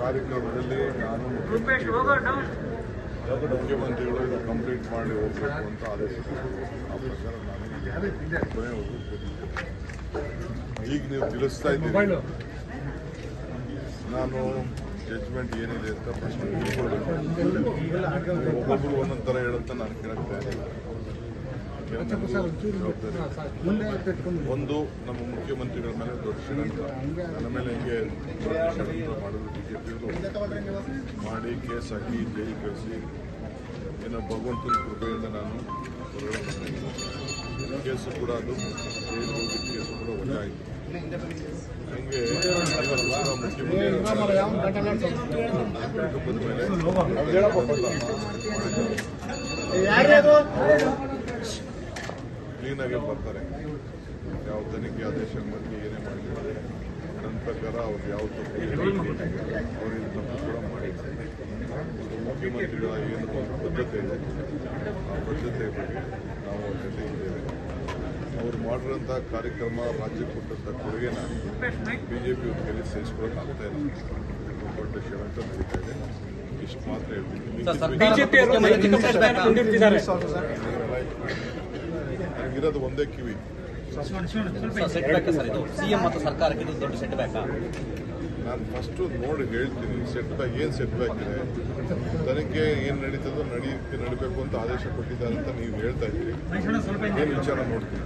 ಕಾರ್ಯಕ್ರಮದಲ್ಲಿ ನಾನು ಮುಖ್ಯಮಂತ್ರಿಗಳು ಇದು ಕಂಪ್ಲೀಟ್ ಮಾಡಿ ಹೋಗ್ಬೇಕು ಅಂತ ಆದೇಶಿಸಿದ್ರು. ಆ ಪ್ರಕಾರ ನಾನು ಕೊನೆವರೆಗೂ ಕೂತಿದ್ದೆ. ಈಗ ನೀವು ತಿಳಿಸ್ತಾ ಇದ್ದೀರಿ. ನಾನು ಜಜ್ಮೆಂಟ್ ಏನಿದೆ ಅಂತ ಪ್ರಶ್ನೆ ಒಬ್ಬೊಬ್ಬರು ಒಬ್ಬೊಬ್ರು ಒಂದೊಂದು ಥರ ಹೇಳುತ್ತಾ ನಾನು ಕೇಳಕ್ಕೆ ಒಂದು, ನಮ್ಮ ಮುಖ್ಯಮಂತ್ರಿಗಳ ಮೇಲೆ ದೊಡ್ಡ ಷಡ್ಯಂತ್ರ ನನ್ನ ಮೇಲೆ ಹಿಂಗೆ ದೊಡ್ಡ ಮಾಡಿದ್ರು ಬಿಜೆಪಿಯವರು. ಮಾಡಿ ಕೇಸ್ ಹಾಕಿ ಜೈಲು ಕಳಿಸಿ. ಏನೋ ಭಗವಂತನ ಕೃಪೆಯಿಂದ ನಾನು ಕೇಸು ಕೂಡ ಅದು ಜೈಲು ಹೋಗಿ ಕೇಸು ಕೂಡ ಒಳ್ಳೆ ಆಯಿತು. ಹಂಗೆ ಮುಖ್ಯಮಂತ್ರಿ ಬಂದ ಮೇಲೆ ಕ್ಲೀನಾಗಿ ಬರ್ತಾರೆ. ಯಾವ ತನಿಖೆ ಆದೇಶ ಬಗ್ಗೆ ಏನೇ ಮಾಡಿದ್ದಾರೆ ನನ್ನ ಪ್ರಕಾರ ಅವ್ರು ಯಾವ ತಪ್ಪು ಅವ್ರಿಗೆ ತಪ್ಪು ಕೂಡ ಮಾಡಿದ್ದಾರೆ. ಮುಖ್ಯಮಂತ್ರಿಗಳ ಏನು ಒಂದು ಬದ್ಧತೆ ಇದೆ ಆ ಬದ್ಧತೆ ಬಗ್ಗೆ ನಾವು ಅವ್ರ ಜೊತೆ ಇದ್ದೇವೆ. ಅವ್ರು ಮಾಡಿರೋಂಥ ಕಾರ್ಯಕ್ರಮ ರಾಜ್ಯಕ್ಕೆ ಕೊಟ್ಟಂಥ ಕೊಡುಗೆನ ಬಿ ಜೆ ಪಿ ಕೈಲಿ ಸಹಿಸ್ಕೊಳಕ್ಕೆ ಆಗ್ತಾ ಇಲ್ಲ. ದೊಡ್ಡ ಶಿವಂತ ನಡೀತಾ ಇದೆ. ಇಷ್ಟು ಮಾತ್ರ ಹೇಳ್ತೀನಿ. ನನಗಿರೋದು ಒಂದೇ ಕಿವಿ. ಸೆಟ್ ಬ್ಯಾಕ್ ಸರ್ ಇದು. ಸಿಎಂ ಮತ್ತು ಸರ್ಕಾರಕ್ಕೆ ಇದು ದೊಡ್ಡ ಸೆಟ್ ಬ್ಯಾಕ್ ನಾನು ಫಸ್ಟು ನೋಡಿ ಹೇಳ್ತೀನಿ ಸೆಟ್ ಬ್ಯಾಕ್ ಏನು ಸೆಟ್ ಬ್ಯಾಕ್ ಇದೆ? ತನಿಖೆ ಏನು ನಡೀತದೋ ನಡೀತಿ ನಡಿಬೇಕು ಅಂತ ಆದೇಶ ಕೊಟ್ಟಿದ್ದಾರೆ ಅಂತ ನೀವು ಹೇಳ್ತಾ ಇದ್ದೀರಿ. ಏನು ವಿಚಾರ ನೋಡ್ತೀನಿ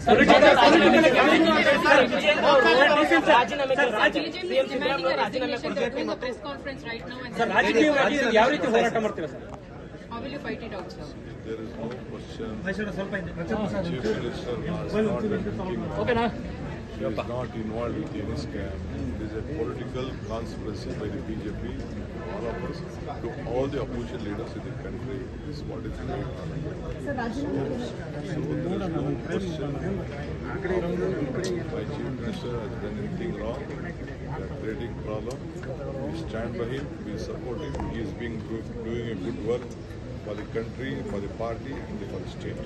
press conference right now sir ರಾಜಕೀಯವಾಗಿ ಯಾವ ರೀತಿ ಹೋರಾಟ ಮಾಡ್ತೀರಾ How will? There is no question. Chief is not involved with any scam. It is a political conspiracy by the BJP, all of us, to all the opposition leaders in the country. This is what is going on. So, there is no question by Chief Minister has done anything wrong. They are creating problem. We stand by him. We support him. He is being doing a good work. For the country, for the party, and for the state.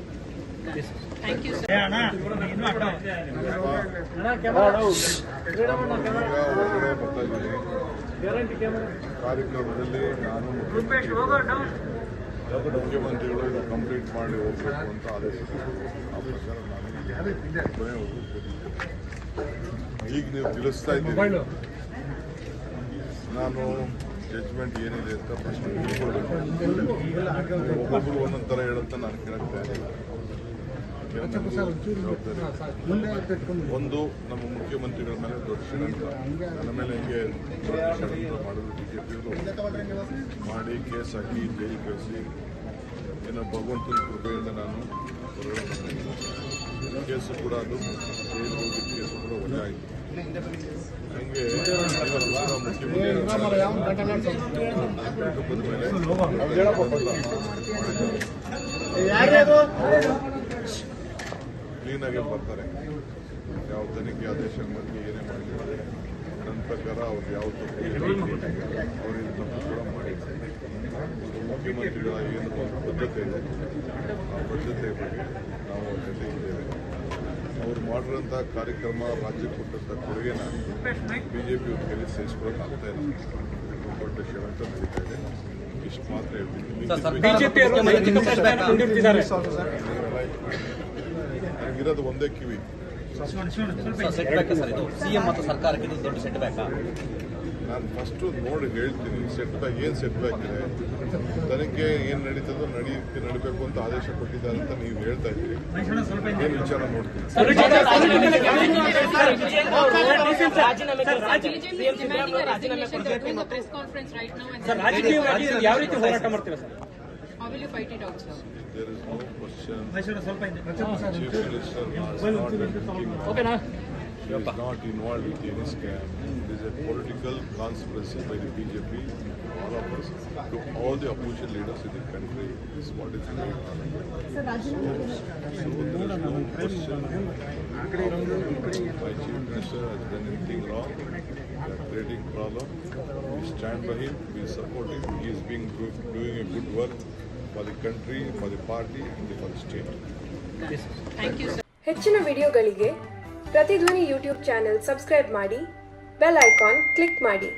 ಇದ್ದೀನಿ ಕಾರ್ಯಕ್ರಮದಲ್ಲಿ ನಾನು ಮುಖ್ಯಮಂತ್ರಿಗಳು ಇದು complete ಮಾಡಿ ಹೋಗಬೇಕು ಅಂತ ಆದೇಶ ಆ ಪ್ರಕಾರ ನಾನು ಈಗ ನೀವು ತಿಳಿಸ್ತಾ ಇದ್ದೀರಿ ನಾನು ಜಡ್ಜ್ಮೆಂಟ್ ಏನಿದೆ ಅಂತ ಪ್ರಶ್ನೆ ಒಬ್ಬೊಬ್ಬರು ಒಂದೊಂದು ಥರ ಹೇಳುತ್ತ ನಾನು ಕೇಳಕ್ ತಯಾರಿಲ್ಲ ಯಾಕಂದ್ರೆ ಜವಾಬ್ದಾರಿ. ಒಂದು ನಮ್ಮ ಮುಖ್ಯಮಂತ್ರಿಗಳ ಮೇಲೆ ದೊಡ್ಡ ಷಡ್ಯಂತ್ರ ನನ್ನ ಮೇಲೆ ಹಿಂಗೆ ಷಡ್ಯಂತ್ರ ಮಾಡಿದ್ರು ಬಿಜೆಪಿಯವರು ಮಾಡಿ ಕೇಸ್ ಹಾಕಿ ಜೈಲು ಕಳಿಸಿ. ಏನೋ ಭಗವಂತನ ಕೃಪೆಯಿಂದ ನಾನು ಕೇಸು ಕೂಡ ಅದು ಜೈಲು ಕೇಸು ಕೂಡ ವಜಾ ಆಯಿತು ಹಂಗೆ ಮುಖ್ಯಮಂತ್ರಿ ಕ್ಲೀನಾಗಿ ಬರ್ತಾರೆ. ಯಾವ ತನಿಖೆ ಆದೇಶ ಮಾಡಿ ಏನೇ ಮಾಡಿದ್ದಾರೆ ನನ್ನ ಪ್ರಕಾರ ಅವ್ರು ಯಾವ ತಪ್ಪು ಅವ್ರಿಗೆ ತಪ್ಪು ಕೂಡ ಮಾಡಿದ್ದಾರೆ ಮುಖ್ಯಮಂತ್ರಿಗಳ ಏನು ಬದ್ಧತೆ ಇದೆ, ಆ ಬದ್ಧತೆ ಬಗ್ಗೆ ನಾವು ಅವ್ರ ಜೊತೆ ಇದ್ದೇವೆ. ಅವ್ರು ಮಾಡಿರೋಂಥ ಕಾರ್ಯಕ್ರಮ ರಾಜ್ಯಕ್ಕೆ ಕೊಟ್ಟಂಥ ಕೊಡುಗೆನ ಬಿ ಜೆ ಪಿ ಕೈಲಿ ಸಹಿಸ್ಕೊಳಕ್ಕೆ ಆಗ್ತಾ ಇಲ್ಲ. ದೊಡ್ಡ ಷಡ್ಯಂತ್ರ ನಡೀತಾ ಇದೆ. ಇಷ್ಟು ಮಾತ್ರ ಹೇಳ್ತೀನಿ. ಇರೋದು ನನಗಿರೋದು ಒಂದೇ ಕಿವಿ. ಸೆಟ್ ಬ್ಯಾಕ್ ಸರ್ ಇದು ಸಿಎಂ ಮತ್ತು ಸರ್ಕಾರಕ್ಕೆ ಇದು ದೊಡ್ಡ ಸೆಟ್ ಬ್ಯಾಕ್ ನಾನು ಫಸ್ಟು ನೋಡಿ ಹೇಳ್ತೀನಿ ಸೆಟ್ ಬ್ಯಾಕ್ ಏನು ಸೆಟ್ ಬ್ಯಾಕ್ ಇದೆ ತನಿಖೆ ಏನು ನಡೀತದೋ ನಡೀತಿ ನಡಬೇಕು ಅಂತ ಆದೇಶ ಕೊಟ್ಟಿದ್ದಾರೆ ಅಂತ ನೀವು ಹೇಳ್ತಾ ಇದ್ದೀರಿ ಏನು ವಿಚಾರ ನೋಡ್ತೀನಿ press conference right now sir ರಾಜಕೀಯವಾಗಿ ಯಾವ ರೀತಿ ಹೋರಾಟ ಮಾಡ್ತೀರಾ sir there is no question. Chief Minister was not a thinking man. He is not involved with any scam. It is a political conspiracy by the BJP, all of us, to all the opposition leaders in the country. This is what is going Sir, So, so there is no question my Chief Minister has done anything wrong. They are creating problem. We stand by him. We support him. He is being doing a good work. For the country for the party and for the state ಹೆಚ್ಚಿನ ವಿಡಿಯೋಗಳಿಗೆ ಪ್ರತಿಧ್ವನಿ YouTube channel subscribe ಮಾಡಿ bell icon click ಮಾಡಿ.